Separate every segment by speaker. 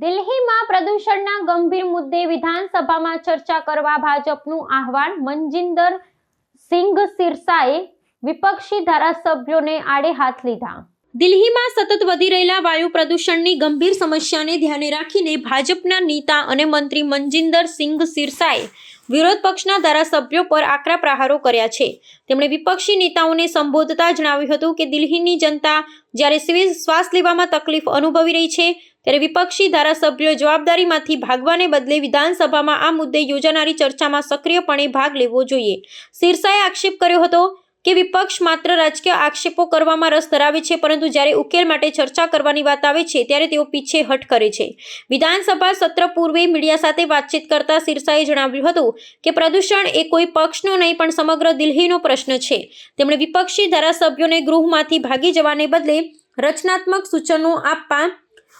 Speaker 1: દિલ્હીમાં પ્રદૂષણના ગંભીર મુદ્દે વિધાનસભામાં ચર્ચા કરવા ભાજપનું આહવાન મનજિંદર સિંઘ સિરસાએ વિપક્ષી ધારાસભ્યોને આડે હાથ લીધા. દિલ્હીમાં સતત વધી રહેલા વાયુ પ્રદૂષણની ગંભીર સમસ્યાને ધ્યાને રાખીને ભાજપના નેતા અને મંત્રી મનજિંદર સિંઘ સિરસાએ વિરોધ પક્ષના ધારાસભ્યો પર આકરા પ્રહારો કર્યા છે. તેમણે વિપક્ષી નેતાઓને સંબોધતા જણાવ્યું હતું કે દિલ્હીની જનતા જ્યારે સિવિલ શ્વાસ લેવામાં તકલીફ અનુભવી રહી છે, ત્યારે વિપક્ષી ધારાસભ્યો જવાબદારીમાંથી ભાગવાને બદલે વિધાનસભામાં આ મુદ્દે યોજાનારી ચર્ચામાં સક્રિયપણે ભાગ લેવો જોઈએ. સિરસાએ આક્ષેપ કર્યો હતો કે વિપક્ષ માત્ર રાજકીય આક્ષેપો કરવામાં રસ ધરાવે છે, પરંતુ જ્યારે ઉકેલ માટે ચર્ચા કરવાની વાત આવે છે, ત્યારે તેઓ પીછેહટ કરે છે. વિધાનસભા સત્ર પૂર્વે મીડિયા સાથે વાતચીત કરતા સિરસાએ જણાવ્યું હતું કે પ્રદૂષણ એ કોઈ પક્ષનો નહીં, પણ સમગ્ર દિલ્હીનો પ્રશ્ન છે. તેમણે વિપક્ષી ધારાસભ્યોને ગૃહમાંથી ભાગી જવાને બદલે રચનાત્મક સૂચનો આપવા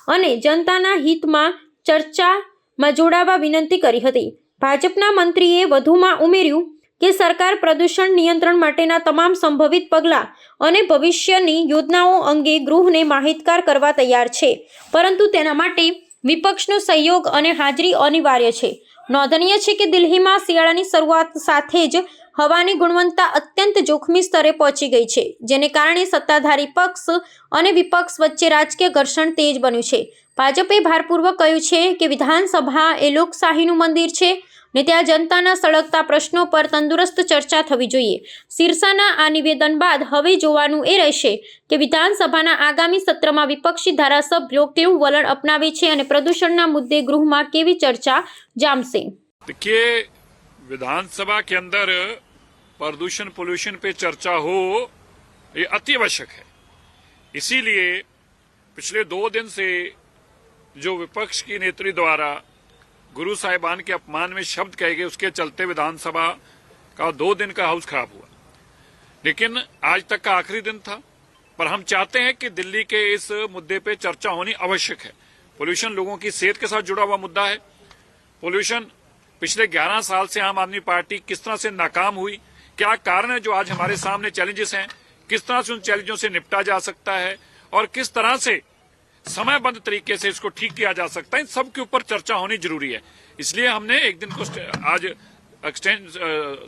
Speaker 1: અને જનતાના હિતમાં ચર્ચામાં જોડાવા વિનંતી કરી હતી. ભાજપના મંત્રીએ વધુમાં ઉમેર્યું કે સરકાર પ્રદૂષણ નિયંત્રણ માટેના તમામ સંભવિત પગલાં અને ભવિષ્યની યોજનાઓ અંગે ગૃહને માહિતગાર કરવા તૈયાર છે. પરંતુ તેના માટે વિપક્ષનો સહયોગ અને હાજરી અનિવાર્ય છે. નોંધનીય છે કે દિલ્હીમાં શિયાળાની શરૂઆત સાથે જ હવાની ગુણવત્તા અત્યંત જોખમી સ્તરે પહોંચી ગઈ છે, જેને કારણે સત્તાધારી પક્ષ અને વિપક્ષ વચ્ચે રાજકીય ઘર્ષણ તેજ બન્યું છે. ભાજપે ભારપૂર્વક કહ્યું છે કે વિધાનસભા એ લોકશાહીનું મંદિર છે ને ત્યાં જનતાના સળગતા પ્રશ્નો પર તંદુરસ્ત ચર્ચા થવી જોઈએ શિરસાના આ નિવેદન બાદ હવે જોવાનું એ રહેશે કે વિધાનસભાના આગામી સત્રમાં વિપક્ષી ધારાસભ્યો કેવું વલણ અપનાવે છે અને પ્રદૂષણના મુદ્દે ગૃહમાં કેવી ચર્ચા જામશે
Speaker 2: देखिए विधानसभा के अंदर प्रदूषण पोल्यूशन पे चर्चा हो ये अति आवश्यक है इसीलिए पिछले दो दिन से जो विपक्ष की नेत्री द्वारा गुरु साहिबान के अपमान में शब्द कहे गए, उसके चलते विधानसभा का दो दिन का हाउस खराब हुआ। लेकिन आज तक का आखिरी दिन था, पर हम चाहते हैं कि दिल्ली के इस मुद्दे पे चर्चा होनी आवश्यक है। पोल्यूशन लोगों की सेहत के साथ जुड़ा हुआ मुद्दा है। पोल्यूशन पिछले 11 साल से आम आदमी पार्टी किस तरह से नाकाम हुई, क्या कारण है जो आज हमारे सामने चैलेंजेस हैं, किस तरह से उन चैलेंजों से निपटा जा सकता है, और किस तरह से समयबद्ध तरीके से इसको ठीक किया जा सकता है। इन सब के ऊपर चर्चा होनी ज़रूरी है। इसलिए हमने एक दिन को आज एक्सटेंड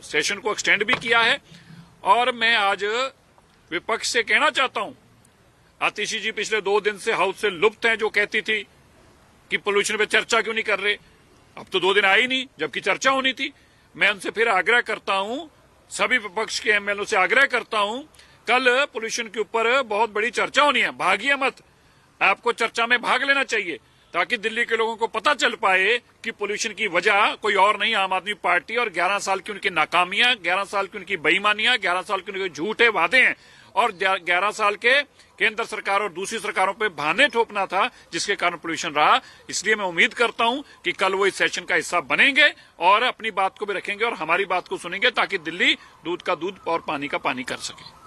Speaker 2: सेशन को एक्सटेंड भी किया है। और मैं आज विपक्ष से कहना चाहता हूँ, आतिशी जी पिछले दो दिन से हाउस से लुप्त हैं, जो कहती थी कि पोल्यूशन पे चर्चा क्यों नहीं कर रहे। अब तो दो दिन आई नहीं, जबकि चर्चा होनी थी। मैं उनसे फिर आग्रह करता हूँ, सभी विपक्ष के एमएलओ से आग्रह करता हूँ, कल पोल्यूशन के ऊपर बहुत बड़ी चर्चा होनी है। भागिए मत। आपको चर्चा में भाग लेना चाहिए, ताकि दिल्ली के लोगों को पता चल पाए कि पोल्यूशन की वजह कोई और नहीं, आम आदमी पार्टी और 11 साल की उनकी नाकामियाँ 11 साल की उनकी बेईमानियाँ 11 साल के उनके झूठे वादे हैं। और 11 साल के केंद्र सरकार और दूसरी सरकारों पे बहाने ठोकना था, जिसके कारण पोल्यूशन रहा। इसलिए मैं उम्मीद करता हूँ कि कल वो इस सेशन का हिस्सा बनेंगे और अपनी बात को भी रखेंगे और हमारी बात को सुनेंगे, ताकि दिल्ली दूध का दूध और पानी का पानी कर सके।